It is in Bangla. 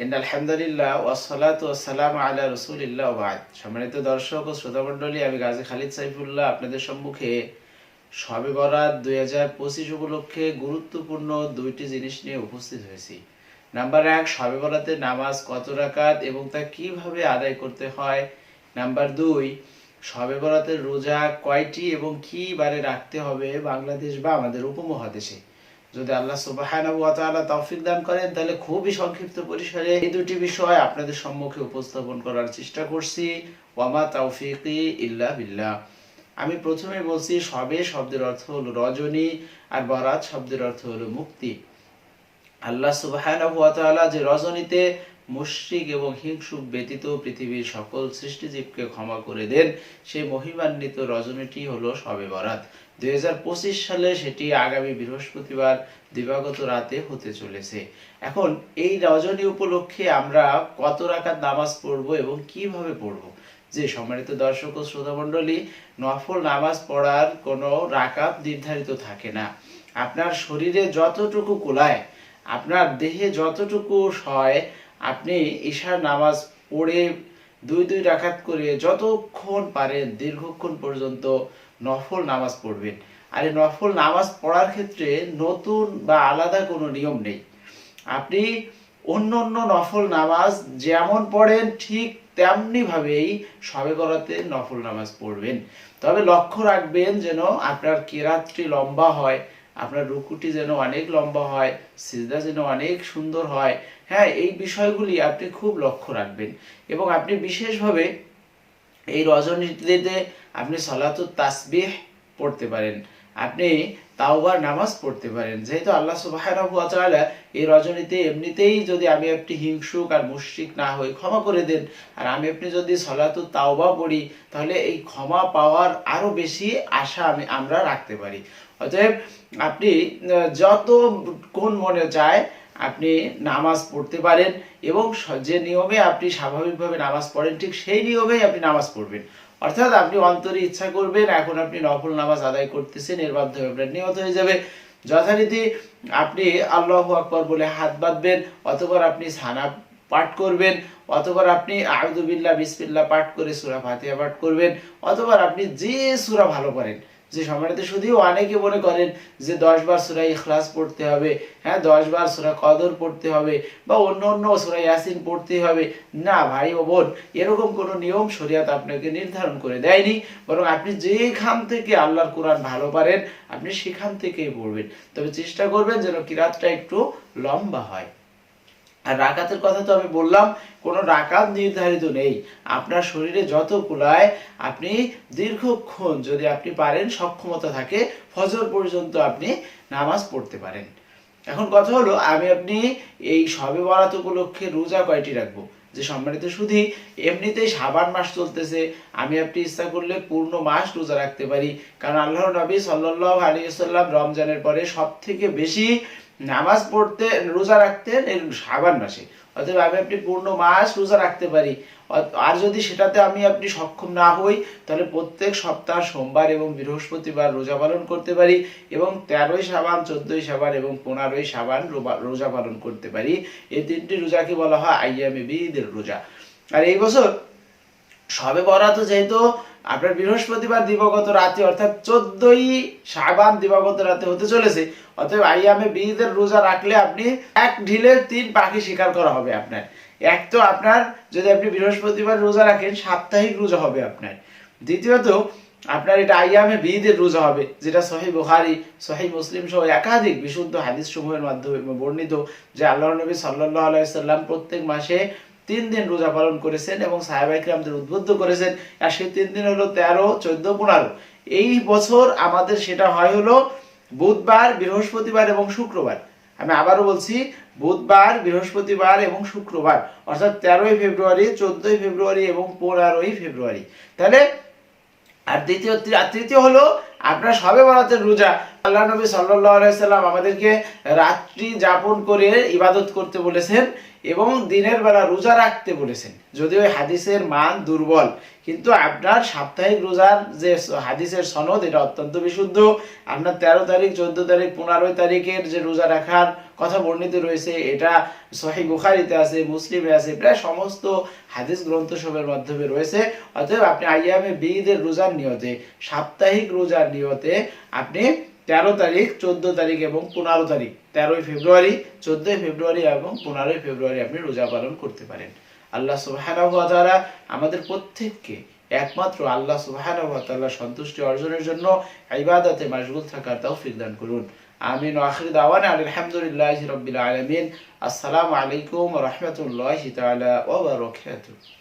আলহামদুলিল্লাহ ওয়াসসালাতু ওয়াসসালামু আলা রাসূলিল্লাহ ওয়া সম্মানিত দর্শক ও শ্রোতা মণ্ডলী আমি গাজী খালিদ সাইফুল্লাহ আপনাদের সম্মুখে শবে বরাত দুই হাজার পঁচিশ উপলক্ষে গুরুত্বপূর্ণ দুইটি জিনিস নিয়ে উপস্থিত হয়েছি। নাম্বার এক শবে বরাতের নামাজ কত রাকাত এবং তা কীভাবে আদায় করতে হয়? নাম্বার দুই শবে বরাতের রোজা কয়টি এবং কি বারে রাখতে হবে? বাংলাদেশ বা আমাদের উপমহাদেশে। যদি আল্লাহ সুবাহানা তৌফিক দান করেন, তাহলে খুবই সংক্ষিপ্ত পরিসরে এই দুটি বিষয় আপনাদের সম্মুখে উপস্থাপন করার চেষ্টা করছি। ওয়ামা তৌফিকি ইল্লা বিল্লাহ। আমি প্রথমে বলছি, সবে শব্দের অর্থ হলো রজনী, আর বরাত শব্দের অর্থ হলো মুক্তি। আল্লাহ সুবহানাহু যে রজনীতে মুশরিক এবং হিংসুক ব্যতীত পৃথিবীর সকল সৃষ্টিজীবকে ক্ষমা করে দেন সেই মহিমান্বিত রজনীটি হলো শবে বরাত। দুই হাজার পঁচিশ সালে সেটি আগামী বৃহস্পতিবার দিবাগত রাতে হতে চলেছে। এখন এই রজনী উপলক্ষে আমরা কত রাকাত নামাজ পড়ব এবং কীভাবে পড়ব? যে সম্মানিত দর্শক ও শ্রোতা মণ্ডলী নফল নামাজ পড়ার কোনো রাকাত নির্ধারিত থাকে না। আপনার শরীরে যতটুকু কুলায় আপনার দেহে যতটুকু হয়, আপনি ঈশার নামাজ পড়ে দুই দুই রাকাত করে যতক্ষণ পারেন দীর্ঘক্ষণ পর্যন্ত নফল নামাজ পড়বেন। আর এই নফল নামাজ পড়ার ক্ষেত্রে নতুন বা আলাদা কোনো নিয়ম নেই। আপনি অন্য অন্য নফল নামাজ যেমন পড়েন, ঠিক তেমনি ভাবেই সবে করাতে নফল নামাজ পড়বেন। তবে লক্ষ্য রাখবেন যেন আপনার কেরাতটি লম্বা হয় আপনার রুকুটি যেন অনেক লম্বা হয়, সিজদা যেন অনেক সুন্দর হয়। হ্যাঁ এই বিষয়গুলি আপনি খুব লক্ষ্য রাখবেন। এবং আপনি বিশেষভাবে এই রজনীতিতে আপনি সলাতুর তাসবিহ পড়তে পারেন। আপনি তাওবার নামাজ পড়তে পারেন। যেহেতু আল্লাহ তাআলা এই রজনীতে এমনিতেই যদি আমি আপনি হিংসুক আর মুশরিক না হই, ক্ষমা করে দেন। আর আমি আপনি যদি সলাতুত তাওবা পড়ি, তাহলে এই ক্ষমা পাওয়ার আরও বেশি আশা আমি, আমরা রাখতে পারি। অতএব আপনি যত কোন মনে চায়, আপনি নামাজ পড়তে পারেন এবং যে নিয়মে আপনি স্বাভাবিকভাবে নামাজ পড়েন, ঠিক সেই নিয়মেই আপনি নামাজ পড়বেন। অর্থাৎ আপনি অন্তরে ইচ্ছা করবেন, এখন আপনি নফল নামাজ আদায় করতেছেন, এর মাধ্যমে আপনার নিহত হয়ে যাবে। যথারীতি আপনি আল্লাহ আকবর বলে হাত বাঁধবেন অথবা আপনি সানা পাঠ করবেন অথবা আপনি আহদুবিল্লা বিসমিল্লা পাঠ করে সুরা ফাতিয়া পাঠ করবেন অথবা আপনি যে সুরা ভালো পারেন যে সময়টাতে শুধু অনেকে মনে করেন যে দশ বার সুরা ইখলাস পড়তে হবে হ্যাঁ দশ বার সুরা কদর পড়তে হবে বা অন্য অন্য সুরা ইয়াসিন পড়তে হবে। না ভাই ও বোন, এরকম কোনো নিয়ম শরিয়াত আপনাকে নির্ধারণ করে দেয়নি। বরং আপনি যেখান থেকে আল্লাহর কোরআন ভালো পারেন, আপনি সেখান থেকেই পড়বেন। তবে চেষ্টা করবেন যেন কিরাতটা একটু লম্বা হয়। আর রাকাতের কথা তো আমি বললাম, কোনো রাকাত নির্ধারিত নেই। আপনার শরীরে যত কুলায়, আপনি দীর্ঘক্ষণ যদি আপনি পারেন, সক্ষমতা থাকে, ফজর পর্যন্ত আপনি নামাজ পড়তে পারেন। এখন কথা হলো, আমি আপনি এই সবে বরাত উপলক্ষে রোজা কয়টি রাখব? যে সম্মানিত শুধু এমনিতেই সাবান মাস চলতেছে। আমি আপনি ইচ্ছা করলে পূর্ণ মাস রোজা রাখতে পারি। কারণ আল্লাহর নবী সাল্লাহ আলী সাল্লাম রমজানের পরে সব থেকে বেশি নামাজ পড়তে, রোজা রাখতেন এই সাবান মাসে। অতএব আমি আপনি পূর্ণ মাস রোজা রাখতে পারি। আর যদি সেটাতে আমি আপনি সক্ষম না হই, তাহলে প্রত্যেক সপ্তাহ সোমবার এবং বৃহস্পতিবার রোজা পালন করতে পারি এবং তেরোই সাবান চোদ্দই সাবান এবং পনেরোই সাবান রোজা পালন করতে পারি। এই তিনটি রোজাকে বলা হয় আইয়ামে বিদের রোজা। আর এই বছর সবে বরাত যেহেতু আপনার বৃহস্পতিবার দিবাগত রাতে, অর্থাৎ চোদ্দই সাবান দিবাগত রাতে হতে চলেছে। অতএব আইয়ামে বিদের রোজা রাখলে আপনি এক ঢিলে তিন পাখি শিকার করা হবে আপনার। এক তো আপনার, যদি আপনি বৃহস্পতিবার রোজা রাখেন, সাপ্তাহিক রোজা হবে আপনার। দ্বিতীয়ত, আপনার এটা আইয়ামে বিদের রোজা হবে, যেটা সহি বুখারি সহি মুসলিম সহ একাধিক বিশুদ্ধ হাদিস সমূহের মাধ্যমে বর্ণিত, যে আল্লাহ নবী সাল্লাহ আলাইসাল্লাম প্রত্যেক মাসে তিন দিন রোজা পালন করেছেন এবং সাহেবাইকরামদের উদ্বুদ্ধ করেছেন। আর সেই তিন দিন হলো তেরো, চোদ্দ, পনেরো। এই বছর আমাদের সেটা হয় হলো বুধবার, বৃহস্পতিবার এবং শুক্রবার। আমি আবারও বলছি, বুধবার, বৃহস্পতিবার এবং শুক্রবার। অর্থাৎ তেরোই ফেব্রুয়ারি, চোদ্দই ফেব্রুয়ারি এবং পনেরোই ফেব্রুয়ারি। তাহলে, আর দ্বিতীয় তৃতীয় হলো আপনার সবে বরাতের রোজা। আল্লাহ নবী সাল্লাম আমাদেরকে রাত্রি যাপন করে ইবাদত করতে বলেছেন এবং দিনের বেলা রোজা রাখতে বলেছেন। যদিও হাদিসের মান দুর্বল, কিন্তু আপনার সাপ্তাহিক রোজার যে হাদিসের সনদ, এটা অত্যন্ত বিশুদ্ধ। আপনার তেরো তারিখ, চোদ্দ তারিখ, পনেরোই তারিখের যে রোজা রাখার কথা বর্ণিত রয়েছে, এটা সহি বুখারিতে আছে, মুসলিমে আছে, প্রায় সমস্ত হাদিস গ্রন্থ সবের মাধ্যমে রয়েছে। অতএব আপনি আইয়ামে বিদের রোজার নিয়তে সাপ্তাহিক রোজার নিয়তে আপনি তেরো তারিখ, চোদ্দ তারিখ এবং পনেরো তারিখ, তেরোই ফেব্রুয়ারি, চোদ্দই ফেব্রুয়ারি এবং পনেরোই ফেব্রুয়ারি আপনি রোজা পালন করতে পারেন। আল্লাহ সুবহানাহু আমাদের প্রত্যেককে একমাত্র আল্লাহ সুবহানাহু সন্তুষ্টি অর্জনের জন্য ইবাদতে মাশগুল থাকার তৌফিক দান করুন। আমিন আখির দাওয়ানা আলহামদুলিল্লাহি রাব্বিল আলামিন। আসসালামু আলাইকুম রাহমাতুল্লাহি বারাকাতুহু।